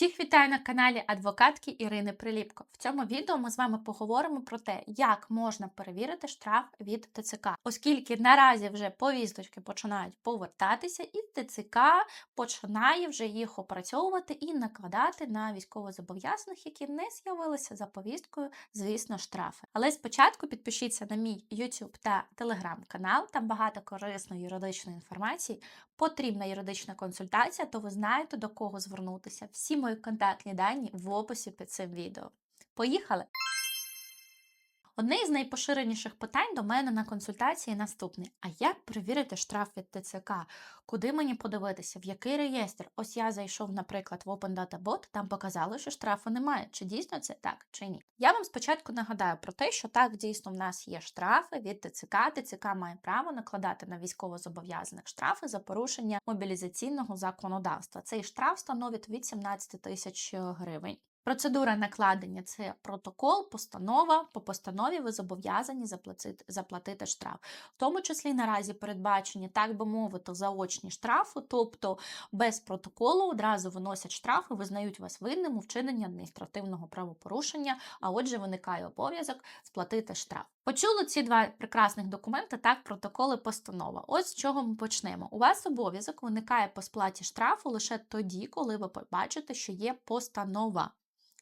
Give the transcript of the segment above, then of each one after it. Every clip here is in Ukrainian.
Всіх вітаю на каналі адвокатки Ірини Приліпко. В цьому відео ми з вами поговоримо про те, як можна перевірити штраф від ТЦК, оскільки наразі вже повісточки починають повертатися, і ТЦК починає вже їх опрацьовувати і накладати на військовозобов'язаних, які не з'явилися за повісткою, звісно, штрафи. Але спочатку підпишіться на мій YouTube та Telegram канал, там багато корисної юридичної інформації. Потрібна юридична консультація, то ви знаєте до кого звернутися. Всі мої контактні дані в описі під цим відео. Поїхали! Одне із найпоширеніших питань до мене на консультації наступне: а як перевірити штраф від ТЦК? Куди мені подивитися? В який реєстр? Ось я зайшов, наприклад, в Open Data Bot, там показали, що штрафу немає. Чи дійсно це так, чи ні? Я вам спочатку нагадаю про те, що так дійсно в нас є штрафи від ТЦК. ТЦК має право накладати на військовозобов'язаних штрафи за порушення мобілізаційного законодавства. Цей штраф становить від 17 тисяч гривень. Процедура накладення це протокол, постанова. По постанові ви зобов'язані заплатити, заплатити штраф. В тому числі наразі передбачені, так би мовити, заочні штрафи, тобто без протоколу одразу виносять штраф і визнають вас винним у вчиненні адміністративного правопорушення, а отже, виникає обов'язок сплатити штраф. Почули ці два прекрасних документи, так, протоколи, постанова. Ось з чого ми почнемо. У вас обов'язок виникає по сплаті штрафу лише тоді, коли ви побачите, що є постанова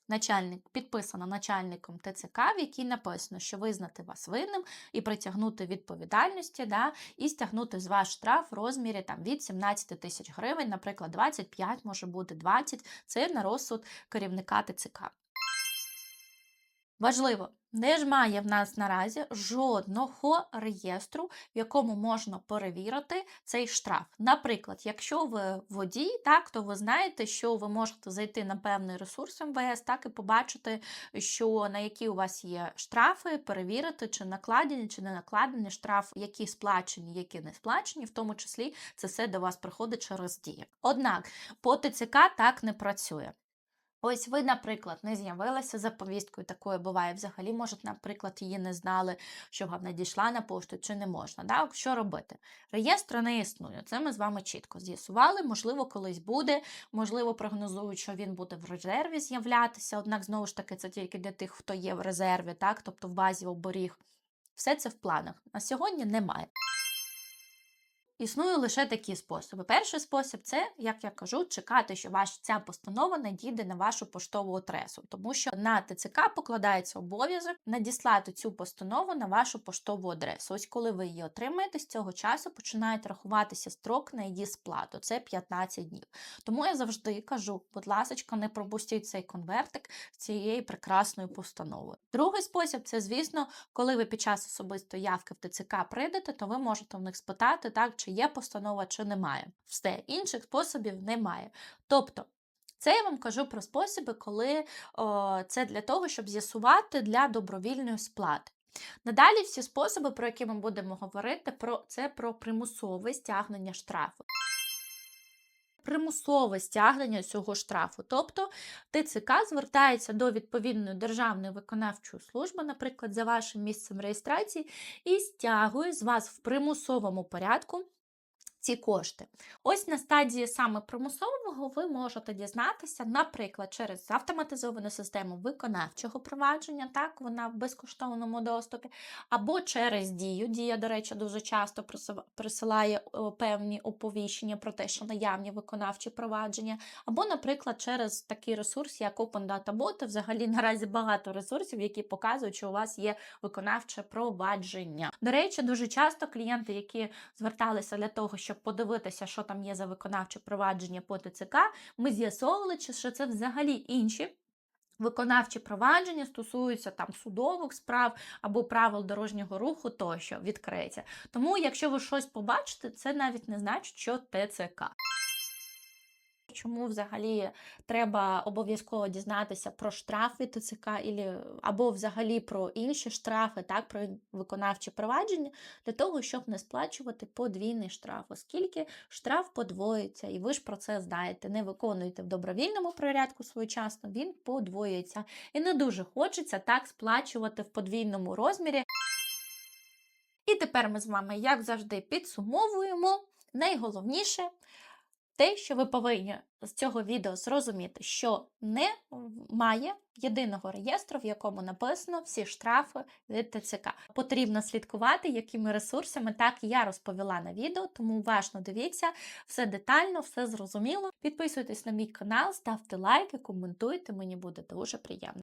начальник підписана начальником ТЦК, в якій написано, що визнати вас винним і притягнути відповідальності, да, і стягнути з вас штраф в розмірі там, від 17 тисяч гривень, наприклад, 25, може бути 20, це на розсуд керівника ТЦК. Важливо, не ж має в нас наразі жодного реєстру, в якому можна перевірити цей штраф. Наприклад, якщо ви водій, так, то ви знаєте, що ви можете зайти на певний ресурс МВС, так і побачити, що на які у вас є штрафи, перевірити, чи накладені, чи не накладені штраф, які сплачені, які не сплачені, в тому числі це все до вас приходить через дії. Однак по ТЦК так не працює. Ось ви, наприклад, не з'явилися за повісткою, такое буває. Взагалі, може, наприклад, її не знали, що вам надійшла на пошту, чи не можна. Да? Що робити? Реєстру не існує. Це ми з вами чітко з'ясували. Можливо, колись буде, можливо, прогнозують, що він буде в резерві з'являтися. Однак, знову ж таки, це тільки для тих, хто є в резерві, так? тобто в базі оборіг. Все це в планах. На сьогодні немає. Існує лише такі способи. Перший спосіб це, як я кажу, чекати, що ваш ця постанова надійде на вашу поштову адресу, тому що на ТЦК покладається обов'язок надіслати цю постанову на вашу поштову адресу. Ось коли ви її отримаєте, з цього часу починають рахуватися строк на її сплату. Це 15 днів. Тому я завжди кажу, будь ласка, не пропустіть цей конвертик з цією прекрасною постановою. Другий спосіб це, звісно, коли ви під час особистої явки в ТЦК прийдете, то ви можете в них спитати, так, чи є постанова, чи немає. Все, інших способів немає. Тобто, це я вам кажу про способи, коли о, це для того, щоб з'ясувати для добровільної сплати. Надалі всі способи, про які ми будемо говорити, про це про примусове стягнення штрафу. Примусове стягнення цього штрафу. Тобто ТЦК звертається до відповідної державної виконавчої служби, наприклад, за вашим місцем реєстрації, і стягує з вас в примусовому порядку ці кошти. Ось на стадії саме примусового ви можете дізнатися, наприклад, через автоматизовану систему виконавчого провадження, так, вона в безкоштовному доступі, або через дію. Дія, до речі, дуже часто присилає певні оповіщення про те, що наявні виконавчі провадження, або, наприклад, через такий ресурс, як Open Data Bot. Взагалі наразі багато ресурсів, які показують, що у вас є виконавче провадження. До речі, дуже часто клієнти, які зверталися для того, щоб подивитися, що там є за виконавче провадження по ТЦК, ми з'ясовували, що це взагалі інші. Виконавчі провадження стосуються там судових справ або правил дорожнього руху тощо відкриється. Тому, якщо ви щось побачите, це навіть не значить, що ТЦК. Чому взагалі треба обов'язково дізнатися про штрафи ТЦК або взагалі про інші штрафи, так, про виконавчі провадження, для того, щоб не сплачувати подвійний штраф, оскільки штраф подвоїться, і ви ж про це знаєте, не виконуєте в добровільному порядку своєчасно, він подвоюється. І не дуже хочеться так сплачувати в подвійному розмірі. І тепер ми з вами, як завжди, підсумовуємо найголовніше. Те, що ви повинні з цього відео зрозуміти, що немає єдиного реєстру, в якому написано всі штрафи від ТЦК. Потрібно слідкувати, якими ресурсами так я розповіла на відео, тому уважно дивіться, все детально, все зрозуміло. Підписуйтесь на мій канал, ставте лайки, коментуйте, мені буде дуже приємно.